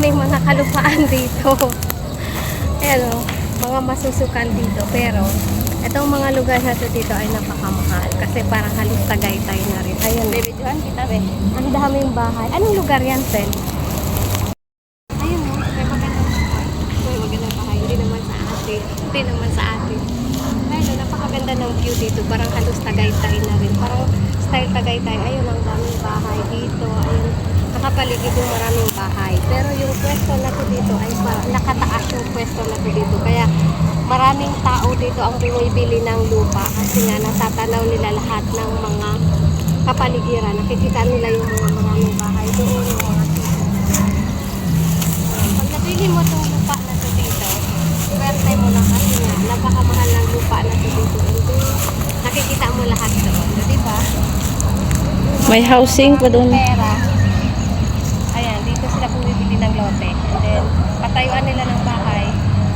maraming mga kalupaan dito. Ayan o, mga masusukan dito. Pero, itong mga lugar na to dito ay napakamahal. Kasi parang halos tagaytay na rin. Ayun, baby Johan, kita be. Ang daming bahay. Anong lugar yan, Sen? Ayun o, may magandang bahay. May magandang bahay. Hindi naman sa atin. Hindi naman sa atin. Ayun, napakaganda ng view dito. Parang halos tagaytay na rin. Parang style tagaytay. Ayun, ang daming bahay dito. Ayun, nakapaligid yung maraming bahay. Pero yung pwesto na to dito ay parang nakataas yung pwesto na to dito. Kaya maraming tao dito ang bumibili ng lupa kasi nga natatanaw nila lahat ng mga kapaligiran. Nakikita nila yung mga maraming bahay doon. Yung mga pag nabili mo itong lupa na to dito, swerte mo na kasi nga, napakamahal ng lupa na to dito. Then, nakikita mo lahat doon. Di ba? May housing pa doon. Pera. Ayan, dito sila bumibili ng lote. And then, patayuan nila ng bahay,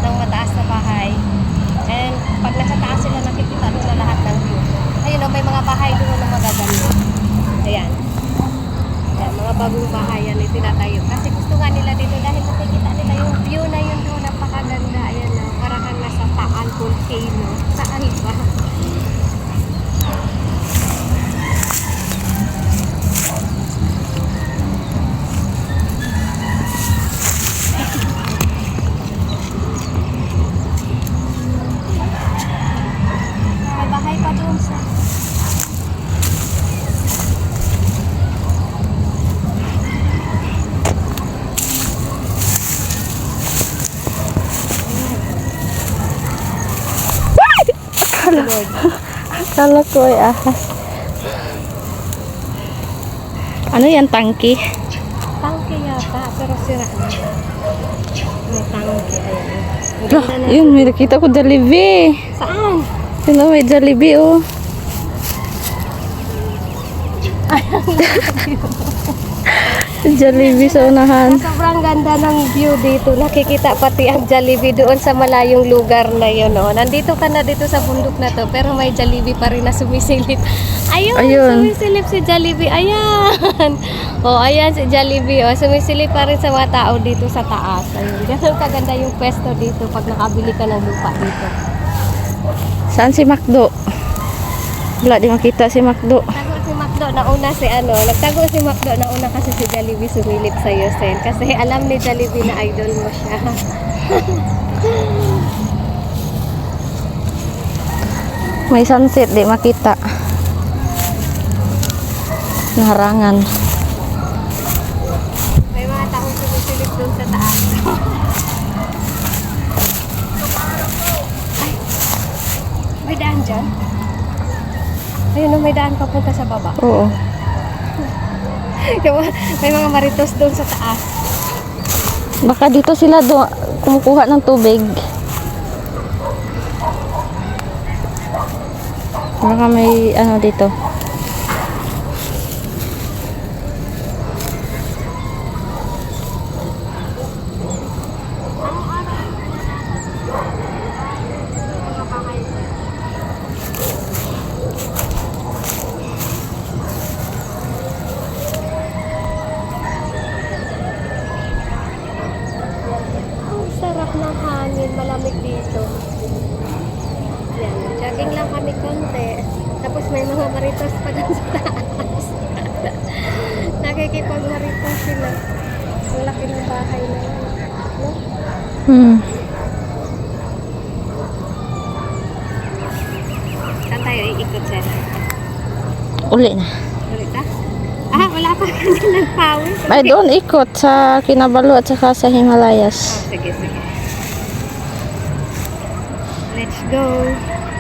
ng mataas na bahay. And pag nasa taas sila, nakikita nila lahat ng view. Ayun, oh, may mga bahay doon na magaganda. Ayan. Ayan, mga bagong bahay yan ay tinatayo. Kasi gusto nga nila dito dahil nakikita nila yung view na yun Kala ko ay ahas. Ano yan, tangki? Tangke yata, pero sira na. May tangke, ayan. Ah, yun, may nakita ko Jollibee. Saan? Yun oh, may Jollibee oh. Jollibee sa unahan. Sobrang ganda ng view dito. Nakikita pati ang Jollibee doon sa malayong lugar na yun. Oh. Nandito ka na dito sa bundok na to, pero may Jollibee pa rin na sumisilip. Ayun, Ayun. sumisilip si Jollibee. Ayan. oh, ayan si Jollibee. Oh. Sumisilip pa rin sa mga tao dito sa taas. Ayun. Ganun kaganda yung pwesto dito pag nakabili ka ng lupa dito. Saan si Macdo? Wala di makita si Macdo. Tago si Macdo na una si ano, nagtago si Macdo na una kasi si Jollibee sumilip sa iyo, Sen. Kasi alam ni Jollibee na idol mo siya. May sunset di makita. Naharangan. May mga taong sumisilip doon sa taas. Ay, may daan dyan? Ayun, oh, may daan papunta sa baba. Oo. Mga- may mga maritos doon sa taas. Baka dito sila do kumukuha ng tubig. Baka may ano dito. Mga bahay. Ang sarap ng hangin, malamig dito. Yan, jogging lang kami konti. Tapos may mga maritos pa dun sa taas. Nakikipag-maritos sila. Ang laki ng bahay na yan. No? Hmm. Saan tayo iikot sir? Uli na. Ulit ah? Ah, wala pa kasi nagpawis. Ay doon ikot sa Kinabalu at saka sa Himalayas. Oh, sige, sige. Go.